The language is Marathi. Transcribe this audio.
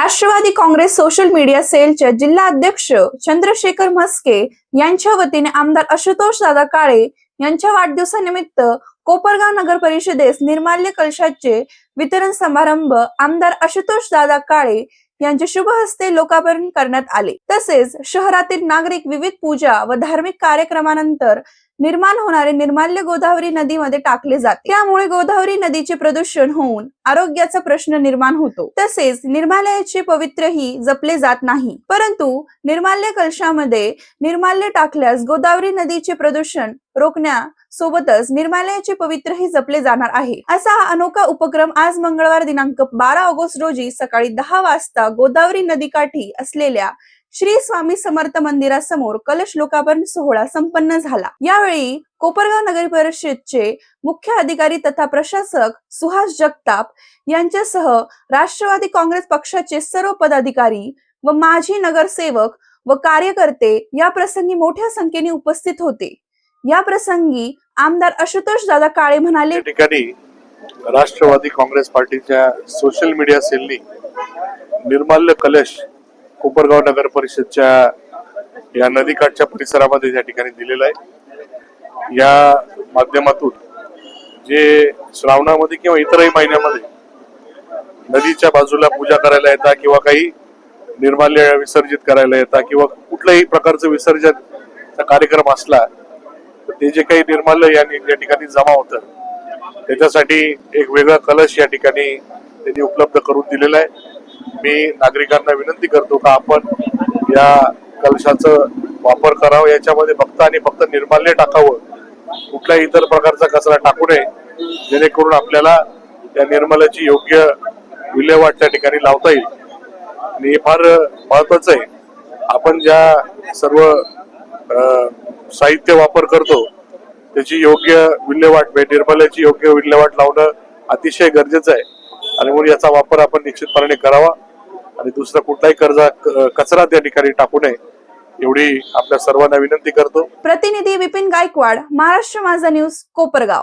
राष्ट्रवादी काँग्रेस सोशल मीडिया सेलचे जिल्हा अध्यक्ष चंद्रशेखर म्हस्के यांच्या वतीने आमदार आशुतोष दादा काळे यांच्या वाढदिवसानिमित्त कोपरगाव नगर परिषदेस निर्माल्य कलशाचे वितरण समारंभ आमदार आशुतोष दादा काळे यांचे शुभ हस्ते लोकार्पण करण्यात आले. तसेच शहरातील नागरिक विविध पूजा व धार्मिक कार्यक्रमानंतर निर्माण होणारे निर्माल्य गोदावरी नदीमध्ये टाकले जाते. त्यामुळे गोदावरी नदीचे प्रदूषण होऊन आरोग्याचा प्रश्न निर्माण होतो. तसेच निर्मालयाचे पवित्रही जपले जात नाही. परंतु निर्माल्य कलशामध्ये निर्माल्य टाकल्यास गोदावरी नदीचे प्रदूषण सोबतच निर्मालयाचे पवित्रही जपले जाणार आहे. असा हा अनोखा उपक्रम आज मंगळवार दिनांक बारा ऑगस्ट रोजी सकाळी दहा वाजता गोदावरी नदीकाठी असलेल्या श्री स्वामी समर्थ मंदिरासमोर कलश लोकार्पण सोहळा संपन्न झाला. यावेळी कोपरगाव नगर परिषदचे मुख्य अधिकारी तथा प्रशासक सुहास जगताप यांच्यासह राष्ट्रवादी काँग्रेस पक्षाचे सर्व पदाधिकारी व माजी नगरसेवक व कार्यकर्ते या प्रसंगी मोठ्या संख्येने उपस्थित होते. या प्रसंगी आमदार आशुतोष दादा काळे म्हणाले या ठिकाणी राष्ट्रवादी काँग्रेस पार्टीच्या सोशल मीडिया सेलनी निर्माल्य कलश कोपरगाव नगर परिषदच्या या नदीकाठच्या परिसरामध्ये या ठिकाणी दिलेला आहे. या माध्यमातून जे श्रावणामध्ये किंवा इतरही महिन्यामध्ये नदीच्या बाजूला पूजा करायला येतात किंवा काही निर्माल्य विसर्जित करायला येतात किंवा कुठल्याही प्रकारचं विसर्जन कार्यक्रम असला ते जे काही निर्माल्य या या ठिकाणी जमा होतं त्याच्यासाठी एक वेगळा कलश या ठिकाणी त्यांनी उपलब्ध करून दिलेला आहे. मी नागरिकांना विनंती करतो का आपण या कलशाचं वापर करावा याच्यामध्ये फक्त आणि फक्त निर्माल्य टाकावं कुठल्याही इतर प्रकारचा कचरा टाकू नये जेणेकरून आपल्याला या निर्माल्याची योग्य विल्हेवाट त्या ठिकाणी लावता येईल. आणि हे फार महत्वाचं आहे. आपण ज्या सर्व साहित्य वापर करतो त्याची योग्य विल्हेवाट म्हणजे निर्मल्याची योग्य विल्हेवाट लावणं अतिशय गरजेचं आहे. आणि म्हणून याचा वापर आपण निश्चितपणे करावा. आणि दुसरा कुठलाही कर्जा कचरा त्या ठिकाणी टाकू नये एवढी आपल्या सर्वांना विनंती करतो. प्रतिनिधी विपिन गायकवाड महाराष्ट्र माझा न्यूज कोपरगाव.